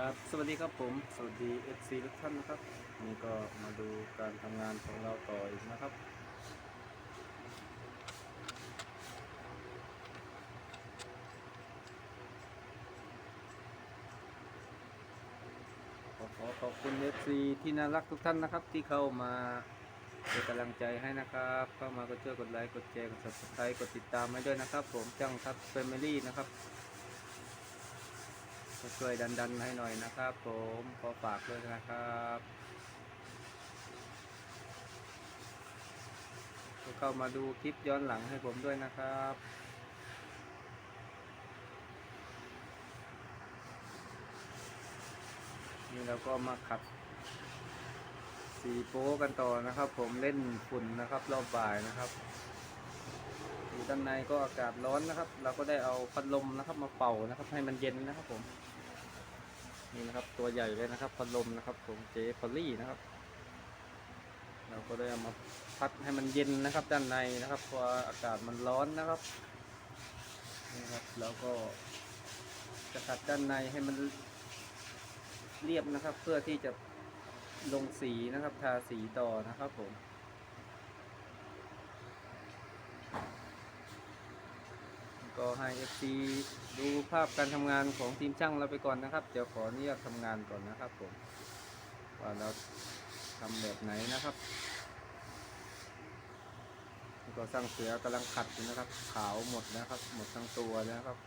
ครับสวัสดีครับผมสวัสดี FC ทุกท่านนะครับนี่ก็มาดูการทำงานของเราต่ออีกนะครับ ขอขอขอบคุณ FC ที่น่ารักทุกท่านนะครับ ที่เข้ามาเป็นกำลังใจให้นะครับ เข้ามาก็ช่วยกดไลค์กดแชร์กด subscribe กดติดตามให้ด้วยนะครับ ผมจังทัด Family นะครับ ช่วยดันดันให้หน่อยนะครับ ผมขอฝากด้วยนะครับก็เข้ามาดูคลิปย้อนหลังให้ผมด้วยนะครับนี่เราก็มาขัดสีโป๊กันต่อนะครับ ผมเล่นฝุ่นนะครับรอบบ่ายนะครับอยู่ด้านในก็อากาศร้อนนะครับ เราก็ได้เอาพัดลมนะครับ มาเป่านะครับ ให้มันเย็นนะครับผม นี่นะครับ ตัวใหญ่เลยนะครับพัดลมนะครับผมเจพอลลี่นะครับ เราก็ได้เอามาพัดให้มันเย็นนะครับด้านในนะครับเพราะอากาศมันร้อนนะครับนี่ครับแล้วก็จะขัดด้านในให้มันเรียบนะครับ เพื่อที่จะลงสีนะครับ ทาสีต่อนะครับผม ก็ให้ FC ดูภาพการทำงานของทีมช่างเราไปก่อนนะครับ เดี๋ยวขออนุญาตทำงานก่อนนะครับผมว่าเราทำแบบไหนนะครับก็สร้างเสือกำลังขัดอยู่นะครับ ขาวหมดนะครับ หมดทั้งตัวนะครับ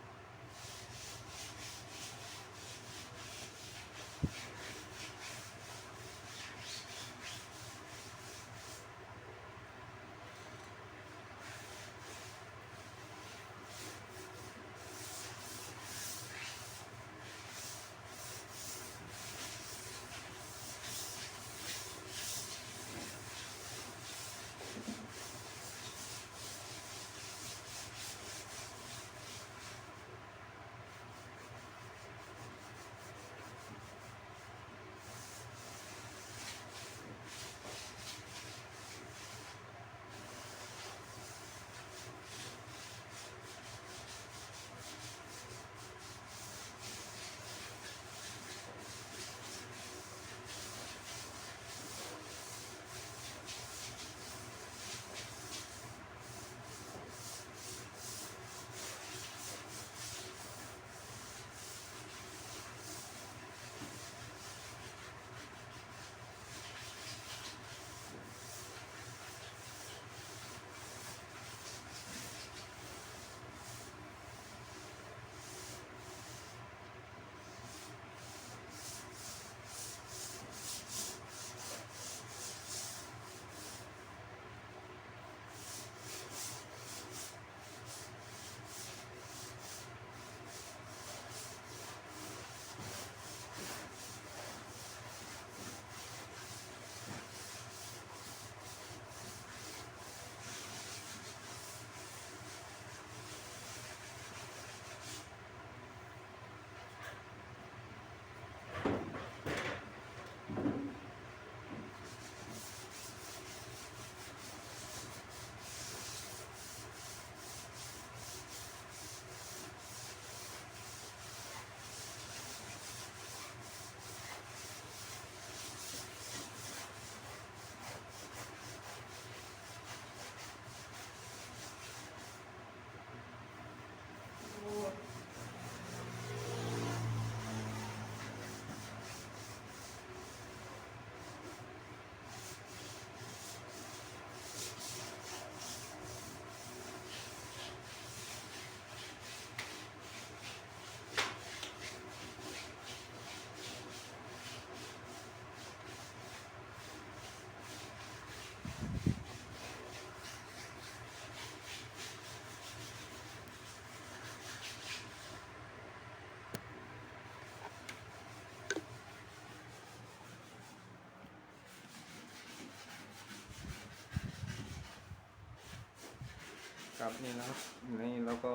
ครับนี่นะครับนี่เราก็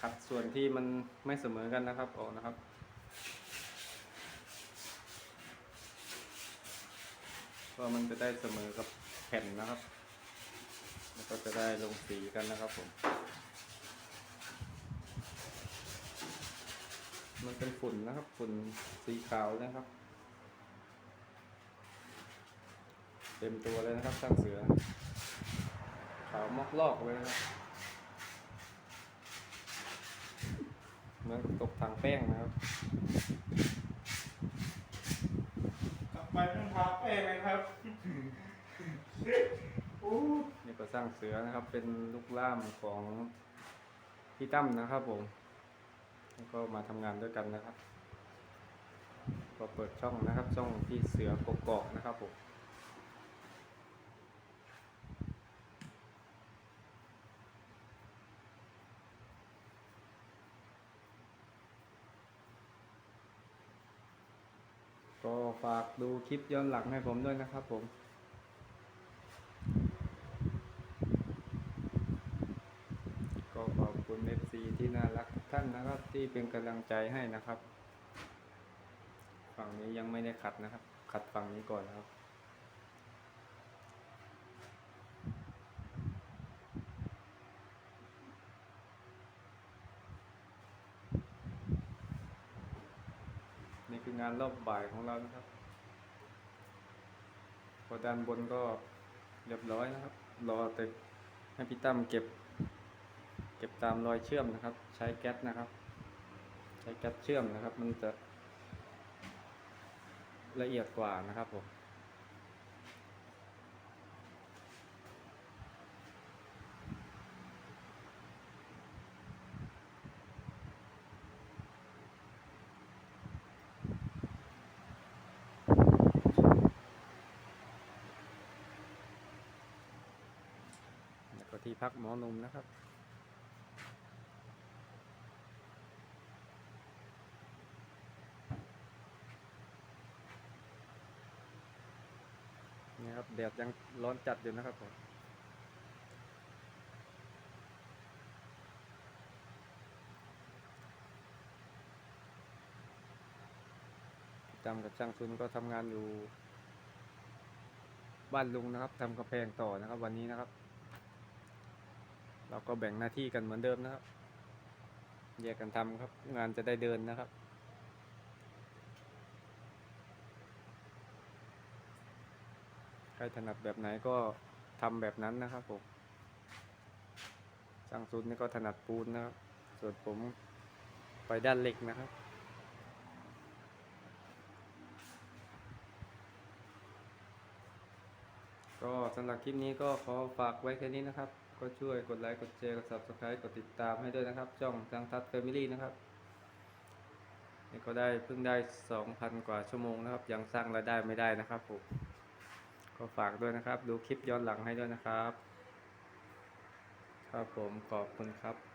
ขัดส่วนที่มันไม่เสมอกันนะครับออกนะครับ ก็มันจะได้เสมอกับแผ่นนะครับแล้วก็จะได้ลงสีกันนะครับผม มันเป็นฝุ่นนะครับฝุ่นสีขาวนะครับ เต็มตัวเลยนะครับช่างเสือ ลอกเลยนะครับเหมือนตกถังแป้งนะครับ กลับไปต้องทาแป้งเลยครับโอ้นี่ก็สร้างเสือนะครับ เป็นลูกล่ามของพี่ตั้มนะครับผม แล้วก็มาทำงานด้วยกันนะครับ ก็เปิดช่องนะครับ ช่องพี่เสือกกอกนะครับผม ก็ฝากดูคลิปย้อนหลังให้ผมด้วยนะครับผม ก็ขอบคุณเฟซีที่น่ารักทุกท่านนะครับ ที่เป็นกำลังใจให้นะครับ ฝั่งนี้ยังไม่ได้ขัดนะครับ ขัดฝั่งนี้ก่อนนะครับ นี่คืองานรอบบ่ายของเรานะครับพอด้านบนก็เรียบร้อยนะครับ รอแต่ให้พี่ตั้มเก็บ เก็บตามรอยเชื่อมนะครับ ใช้แก๊สนะครับ ใช้แก๊สเชื่อมนะครับ มันจะละเอียดกว่านะครับผม ที่พักหมอหนุ่มนะครับ นี่ครับแดดยังร้อนจัดอยู่นะครับผมจำกับช่างซุนก็ทำงานอยู่บ้านลุงนะครับทำกระแพงต่อนะครับ วันนี้นะครับ เราก็แบ่งหน้าที่กันเหมือนเดิมนะครับ แยกกันทำครับ งานจะได้เดินนะครับ ใครถนัดแบบไหนก็ทำแบบนั้นนะครับผมช่างซุนนี่ก็ถนัดปูนนะครับ ส่วนผมไปด้านเหล็กนะครับก็สำหรับคลิปนี้ก็ขอฝากไว้แค่นี้นะครับ ก็ช่วยกดไลค์กดแชร์กด subscribe กดติดตามให้ด้วยนะครับ ช่องทางทัดแฟมิลี่นะครับนี่ก็ได้เพิ่งได้ 2,000 กว่าชั่วโมงนะครับ ยังสร้างรายได้ไม่ได้นะครับผมก็ฝากด้วยนะครับ ดูคลิปย้อนหลังให้ด้วยนะครับ ครับผมขอบคุณครับ